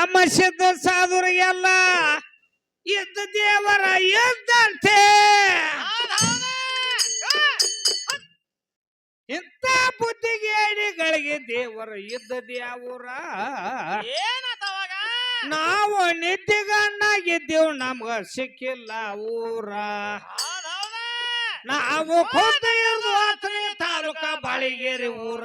ನಮ್ಮ ಸಿದ್ಧ ಸಾಧುರಿಗೆಲ್ಲ ಇದ್ದ ದೇವರ ಇದ್ದಂತೆ ಇಂಥ ಬುದ್ಧಿಗೇಡಿಗಳಿಗೆ ದೇವರ ಇದ್ದ ಯಾವೂರ ನಾವು ನಾವು ನಿದ್ದಿಗಣ್ಣಾಗಿದ್ದೇವು, ನಮ್ಗ ಸಿಕ್ಕಿಲ್ಲ ಊರ. ನಾವು ಖುದ್ದ ಇರ್ದು ತಾಲೂಕ ಬಾಳಿಗೇರಿ ಊರ.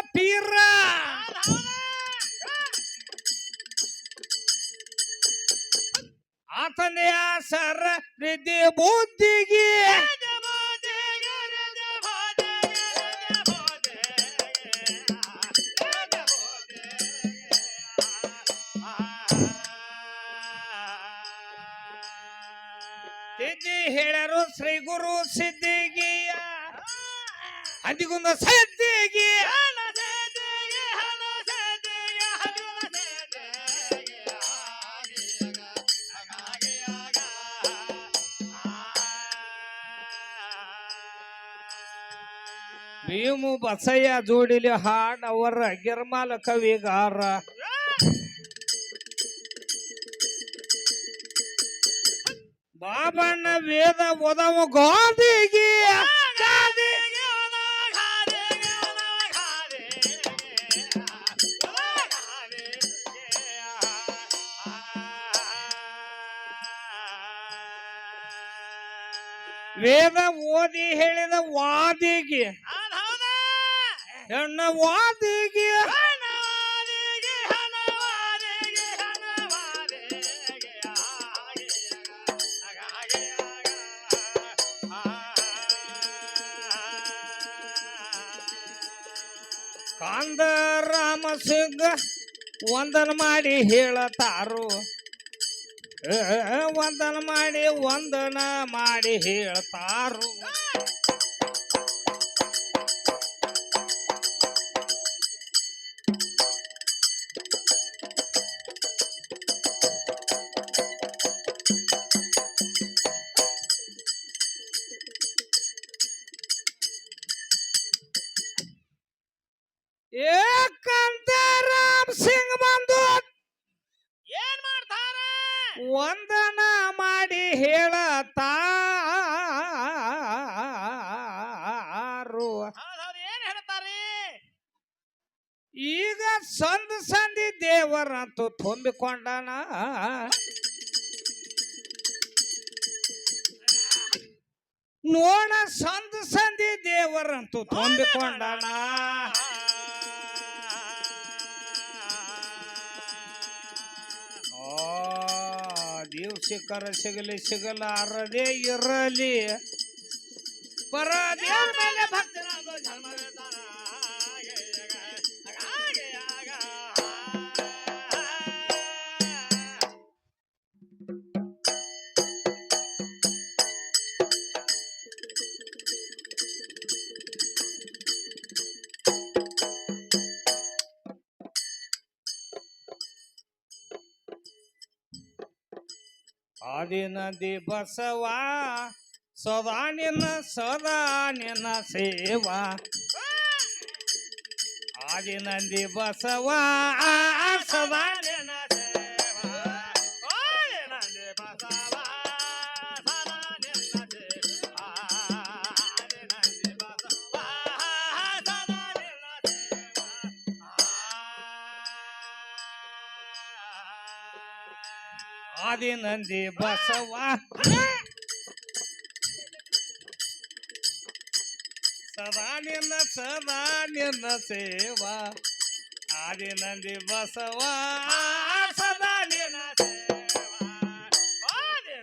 ನಿಧಿ ಬುದ್ಧಿಗೆ ಹೇಳರು ಶ್ರೀ ಗುರು ಸಿದ್ಧಿಗಿಯ. ಸದ್ದಿಗೆ ಸಿದ್ಧಿಗಿ ಭೀಮು ಬಸಯ್ಯ ಜೋಡಿಲಿ ಹಾಡವರ ಗಿರ್ಮಾಲ ಕವಿಗಾರ. ಬಾಬಣ್ಣ ವೇದ ಓದವ ಗಾದಿಗೆ ವೇದ ಓದಿ ಹೇಳಿದ ವಾದಿಗೆ ಹೆಣ್ಣ ವಾದಿಗೆ ಕಾಂದ ರಾಮ ಸಿಂಗ ವಂದನ ಮಾಡಿ ಹೇಳತಾರು. ವಂದನ ಮಾಡಿ ವಂದನ ಮಾಡಿ ಹೇಳ್ತಾರು. ಸಂದ್ ಸಂದಿ ದೇವರಂತೂ ತುಂಬಿಕೊಂಡನ. ನೋಡ ಸಂದ್ ಸಂದಿ ದೇವರಂತೂ ತುಂಬಿಕೊಂಡನ. ಆ ಸಿಕ್ಕರ ಸಿಗಲಿ, ಸಿಗಲಾರದೆ ಇರಲಿ. ಪರ ದೇವ್ರ ಮೇಲೆ ಆದಿನದಿ ಬಸವ ಸದಾ ನಿನ್ನ ಸದಾ ನಿನ್ನ ಸೇವಾ ಆದಿನಂದಿ ಬಸವ ಸದಾ ನಿನ್ನ ಆದಿನಂದಿ ಬಸವ ಸದಾ ನಿನ್ನ ಸದಾ ನಿನ್ನ ಸೇವಾ ಸೇವಾ ಆದಿನಂದಿ ಬಸವ ಸದಾ ನಿನ್ನ ಸೇವಾ ಸದಾ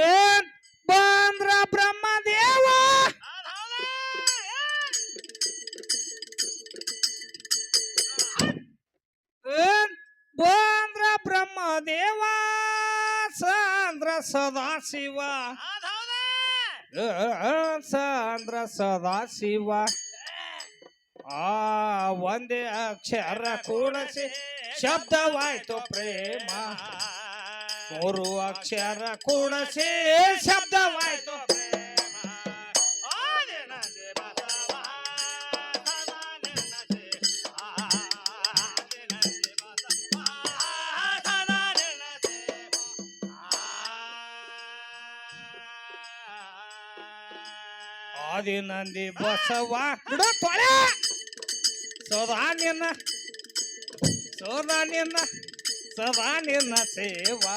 ಏನ್ ಬಂದ್ರ ಬ್ರಹ್ಮದೇವ! ಏನ್ ಬಂದ್ರ ಬ್ರಹ್ಮದೇವ! ಸಾಂದ್ರ ಸದಾ ಶಿವ ಸಾಂದ್ರ ಸದಾ ಶಿವ ಆ ಒಂದೇ ಅಕ್ಷರ ಕೂಡಸಿ ಶಬ್ದವಾಯ್ತು ಪ್ರೇಮ. ಮೂರು ಅಕ್ಷರ ಕೂಡಸಿ ಶಬ್ದವಾಯ್ತು ಆದಿನಂದಿ ಬಸವ ಬಿಡ ತೊಳೆ. ಸದಾ ನಿನ್ನ ಸದಾ ನಿನ್ನ ನಿನ್ನ ಸೇವಾ.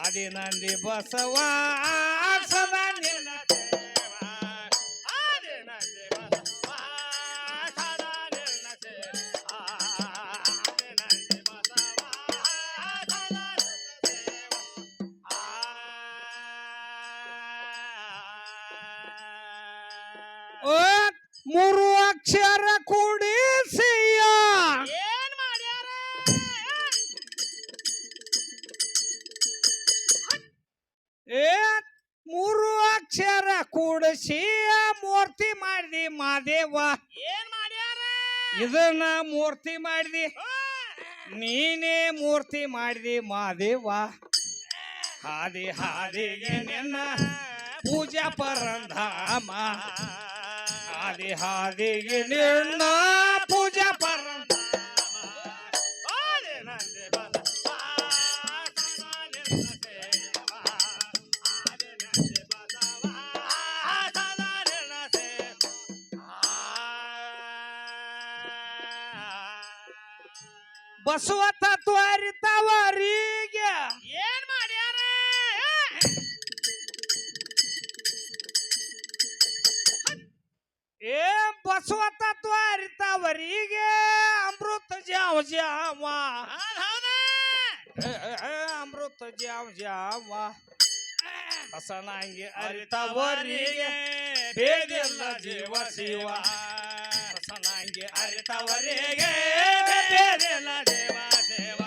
ಆದಿನಂದಿ ಬಸವ ಸದಾ ನಿನ್ನ ಅಕ್ಷರ ಕೂಡಿಸಿ ಮೂರ್ತಿ ಮಾಡಿದಿ ಮಾದೇವ. ಏನ್ ಮಾಡ್ಯಾರ? ಇದನ್ನ ಮೂರ್ತಿ ಮಾಡಿದಿ. ನೀನೇ ಮೂರ್ತಿ ಮಾಡಿದಿ ಮಾದೇವ. ಹಾದಿ ಹಾದಿಗೆ ನಿನ್ನ ಪೂಜಾ ಪರಂಧಾಮ. ಹಾದಿ ಹಾದಿಗೆ ನಿನ್ನ ಪೂಜಾ ಬಸವ ತತ್ವ ಅರಿತವರಿಗೆ ಏನ್ ಮಾಡ್ಯಾರ? ಏ ಬಸವ ತತ್ವ ಅರಿತವರಿಗೆ ಅಮೃತ ಜಾವ ಜಾವ. ಅಮೃತ ಜಾವ ಜಾವ. ಹಸನಾಂಗಿ ಅರಿತವರಿಗೆ ಬೇದಿಲ್ಲ ಜೀವ ಶಿವ. ಹಸನಾಂಗಿ ಅರಿತವರಿಗೆ ಬೇದಿಲ್ಲ ಜೀವ ಶಿವ.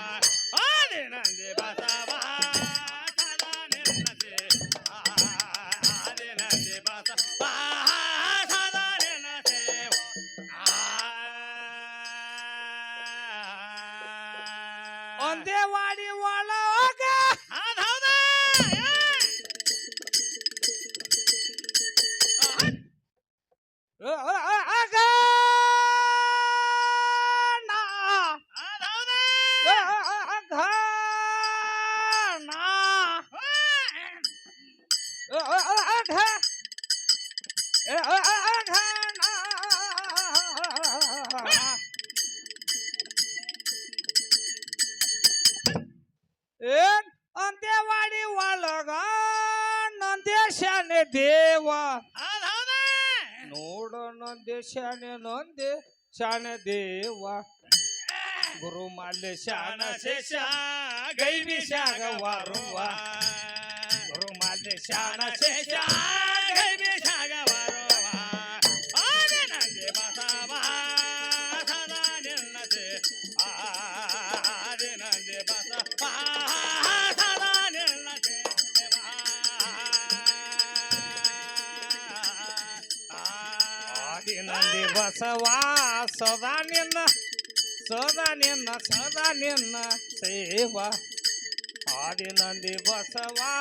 ನಂದೇಶಾನೆ ದೇವ ಹೌದ್ ಹೌದ? ನೋಡ ನಂದೇಶಾನೆ ನಂದೆ ಶಾನೆ ದೇವ ಗುರು ಮಾಲ್ಯ ಶಾನ ಶೇಷ ಗೈವಿ ಶಾಗ ವಾರುವ ಗುರು ಮಾಲ್ಯ ಶಾನ ಶೇಷ ಗೈವಿ ಶಾಗ ಸದಾ ನಿನ್ನ ಸದಾ ನಿನ್ನ ಸದಾ ನಿನ್ನ ಸೇವಾ. ಆದಿ ನಂದಿ ಸದಾ